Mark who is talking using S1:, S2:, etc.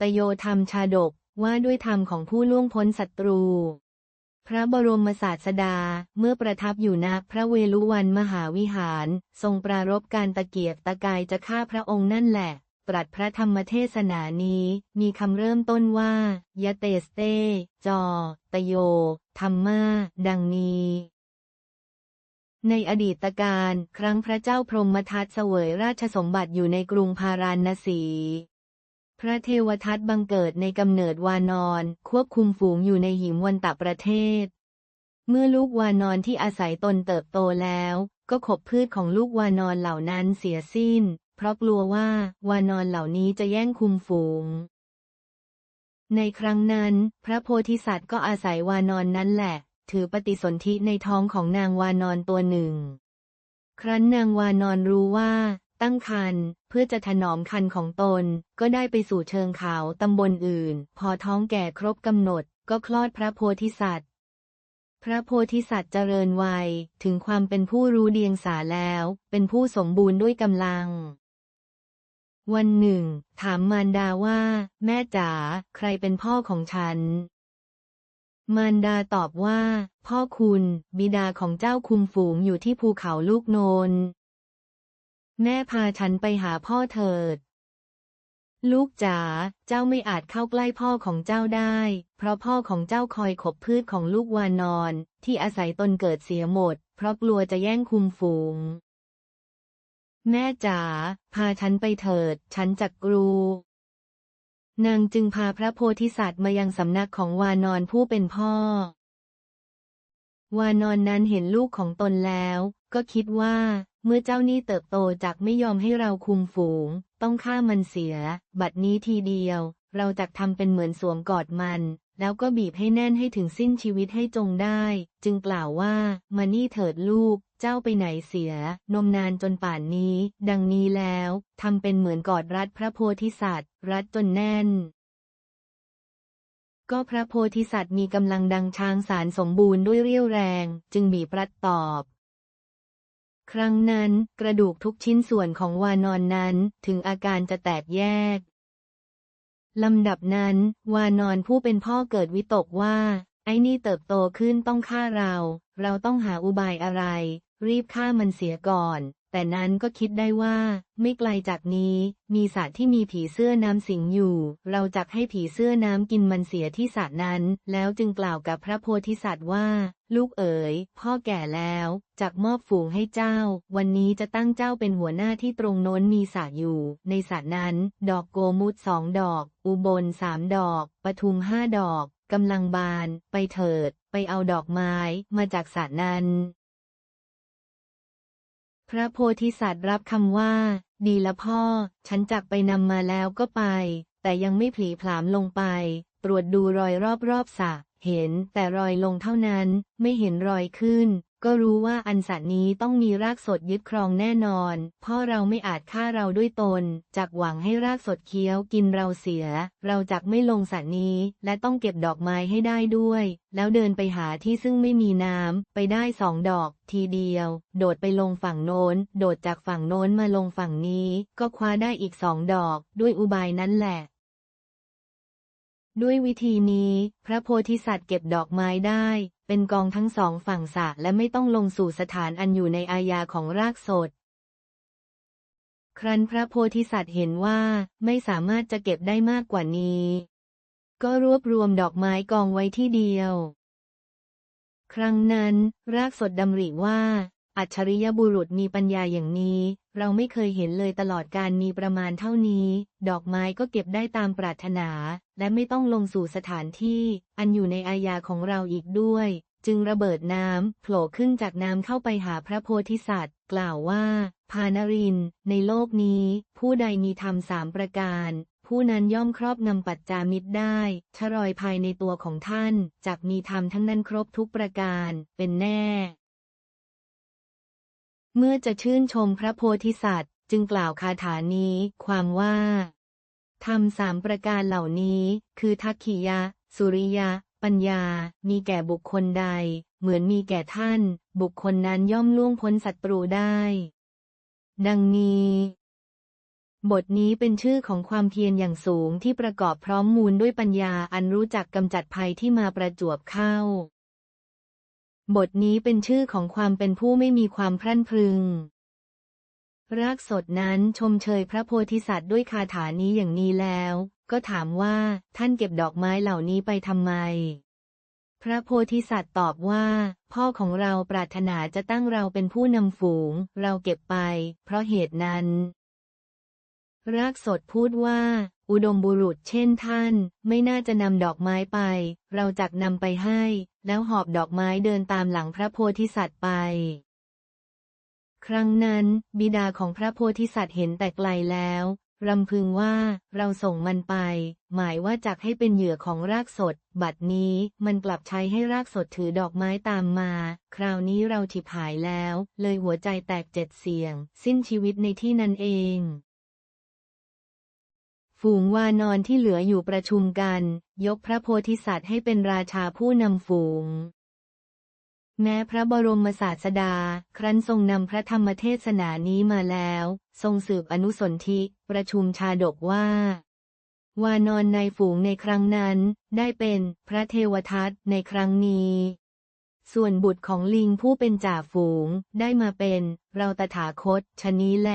S1: ตโยธรรมชาดกว่าด้วยธรรมของผู้ล่วงพ้นศัตรู พระบรมศาสดาเมื่อประทับอยู่ณพระเวฬุวันมหาวิหาร ทรงปรารบการตะเกียกตะกายจะฆ่าพระองค์นั่นแหละ ตรัสพระธรรมเทศนานี้ มีคำเริ่มต้นว่ายะเตสเต จอ ตโย ธรรมาดังนี้ในอดีตการ ครั้งพระเจ้าพรหมทัตเสวยราชสมบัติอยู่ในกรุงพาราณสี พระเทวทัตบังเกิดในกำเนิดวานอนควบคุมฝูงอยู่ในหิมวันตะประเทศ เมื่อลูกวานอนที่อาศัยตนเติบโตแล้ว ก็ขบพืชของลูกวานอนเหล่านั้นเสียสิ้น เพราะกลัวว่าวานอนเหล่านี้จะแย่งคุมฝูง ในครั้งนั้น พระโพธิสัตว์ก็อาศัยวานอนนั้นแหละ ถือปฏิสนธิในท้องของนางวานอนตัวหนึ่ง ครั้นนางวานอนรู้ว่า ตั้งครรภ์เพื่อจะถนอมคันของตน ก็ได้ไปสู่เชิงเขาตำบลอื่น พอท้องแก่ครบกำหนด ก็คลอดพระโพธิสัตว์ พระโพธิสัตว์เจริญวัย ถึงความเป็นผู้รู้เดียงสาแล้ว เป็นผู้สมบูรณ์ด้วยกำลัง วันหนึ่ง ถามมารดาว่า แม่จ๋าใครเป็นพ่อของฉัน มารดาตอบว่า พ่อคุณ บิดาของเจ้าคุมฝูงอยู่ที่ภูเขาลูกโนน แม่พาฉันไปหาพ่อเถิด ลูกจ๋า เจ้าไม่อาจเข้าใกล้พ่อของเจ้าได้ เพราะพ่อของเจ้าคอยขบพืชของลูกวานอน ที่อาศัยตนเกิดเสียหมด เพราะกลัวจะแย่งคุมฝูง แม่จ๋า พาฉันไปเถิด ฉันจักกรูนางจึงพาพระโพธิสัตว์มายังสำนักของวานอนผู้เป็นพ่อ วานอนนั้นเห็นลูกของตนแล้ว ก็คิดว่า เมื่อเจ้านี่เติบโตจากไม่ยอมให้เราคุมฝูง ต้องฆ่ามันเสีย บัดนี้ทีเดียว เราจักทำเป็นเหมือนสวมกอดมัน แล้วก็บีบให้แน่นให้ถึงสิ้นชีวิตให้จงได้ จึงกล่าวว่า มานี่เถิดลูก เจ้าไปไหนเสีย นมนานจนป่านนี้ ดังนี้แล้วทำเป็นเหมือนกอดรัดพระโพธิสัตว์ รัดจนแน่นก็พระโพธิสัตว์มีกำลังดังช้างสารสมบูรณ์ด้วยเรี่ยวแรง จึงบีบรัดตอบ ครั้งนั้นกระดูกทุกชิ้นส่วนของวานอนนั้นถึงอาการจะแตกแยก ลำดับนั้น วานอนผู้เป็นพ่อเกิดวิตกว่า ไอ้นี่เติบโตขึ้นต้องฆ่าเรา เราต้องหาอุบายอะไร รีบฆ่ามันเสียก่อน แต่นั้นก็คิดได้ว่า ไม่ไกลจากนี้ มีสระที่มีผีเสื้อน้ำสิงอยู่ เราจักให้ผีเสื้อน้ำกินมันเสียที่สระนั้น แล้วจึงกล่าวกับพระโพธิสัตว์ว่า ลูกเอ๋ย พ่อแก่แล้วจักมอบฝูงให้เจ้า วันนี้จะตั้งเจ้าเป็นหัวหน้าที่ตรงโน้นมีสระอยู่ ในสระนั้น ดอกโกมุตสองดอก อุบลสามดอกปทุมห้าดอกกำลังบาน ไปเถิด ไปเอาดอกไม้ มาจากสระนั้น พระโพธิสัตว์รับคำว่า ดีละพ่อ ฉันจักไปนำมาแล้วก็ไป แต่ยังไม่ผลีผลามลงไป ตรวจดูรอยรอบๆสระเห็นแต่รอยลงเท่านั้น ไม่เห็นรอยขึ้น ก็รู้ว่าอันสัตว์นี้ต้องมีรากสดยึดครองแน่นอนพ่อเราไม่อาจฆ่าเราด้วยตน จากหวังให้รากสดเคี้ยวกินเราเสีย เราจักไม่ลงสัตว์นี้ และต้องเก็บดอกไม้ให้ได้ด้วย แล้วเดินไปหาที่ซึ่งไม่มีน้ำ ไปได้สองดอก ทีเดียว โดดไปลงฝั่งโน้น โดดจากฝั่งโน้นมาลงฝั่งนี้ ก็คว้าได้อีกสองดอก ด้วยอุบายนั้นแหละด้วยวิธีนี้ พระโพธิสัตว์เก็บดอกไม้ได้ เป็นกองทั้งสองฝั่งสระและไม่ต้องลงสู่สถานอันอยู่ในอาญาของรากสด ครั้นพระโพธิสัตว์เห็นว่าไม่สามารถจะเก็บได้มากกว่านี้ ก็รวบรวมดอกไม้กองไว้ที่เดียว ครั้งนั้น รากสดดำริว่า อัจฉริยบุรุษมีปัญญาอย่างนี้ เราไม่เคยเห็นเลยตลอดการมีประมาณเท่านี้ ดอกไม้ก็เก็บได้ตามปรารถนา และไม่ต้องลงสู่สถานที่ อันอยู่ในอาญาของเราอีกด้วย จึงระเบิดน้ำโผล่ขึ้นจากน้ำเข้าไปหาพระโพธิสัตว์ กล่าวว่า พานริน ในโลกนี้ ผู้ใดมีธรรมสามประการผู้นั้นย่อมครอบงำปัจจามิตรได้ชรอยภายในตัวของท่านจักมีธรรมทั้งนั้นครบทุกประการ เป็นแน่ เมื่อจะชื่นชมพระโพธิสัตว์ จึงกล่าวคาถานี้ ความว่าธรรมสามประการเหล่านี้ คือทักขิยะ สุริยะ ปัญญา มีแก่บุคคลใด เหมือนมีแก่ท่าน บุคคลนั้นย่อมล่วงพ้นศัตรูได้ ดังนี้ บทนี้เป็นชื่อของความเพียรอย่างสูงที่ประกอบพร้อมมูลด้วยปัญญาอันรู้จักกำจัดภัยที่มาประจวบเข้า บทนี้เป็นชื่อของความเป็นผู้ไม่มีความพรั่นพรึง รากสดนั้นชมเชยพระโพธิสัตว์ด้วยคาถานี้อย่างนี้แล้ว ก็ถามว่าท่านเก็บดอกไม้เหล่านี้ไปทำไม พระโพธิสัตว์ตอบว่า พ่อของเราปรารถนาจะตั้งเราเป็นผู้นำฝูง เราเก็บไป เพราะเหตุนั้นรากสดพูดว่า อุดมบุรุษเช่นท่าน ไม่น่าจะนำดอกไม้ไป เราจักนำไปให้ แล้วหอบดอกไม้เดินตามหลังพระโพธิสัตว์ไป ครั้งนั้น บิดาของพระโพธิสัตว์เห็นแต่ไกลแล้วรำพึงว่าเราส่งมันไป หมายว่าจักให้เป็นเหยื่อของรากสด บัดนี้มันกลับใช้ให้รากสดถือดอกไม้ตามมา คราวนี้เราฉิบหายแล้ว เลยหัวใจแตกเจ็ดเสียง สิ้นชีวิตในที่นั้นเอง ฝูงวานอนที่เหลืออยู่ประชุมกัน ยกพระโพธิสัตว์ให้เป็นราชาผู้นำฝูง แม้พระบรมศาสดา ครั้นทรงนำพระธรรมเทศนานี้มาแล้ว ทรงสืบอนุสนธิประชุมชาดกว่า วานอนในฝูงในครั้งนั้น ได้เป็นพระเทวทัตในครั้งนี้ส่วนบุตรของลิงผู้เป็นจ่าฝูงได้มาเป็นเราตถาคตชะนี้แล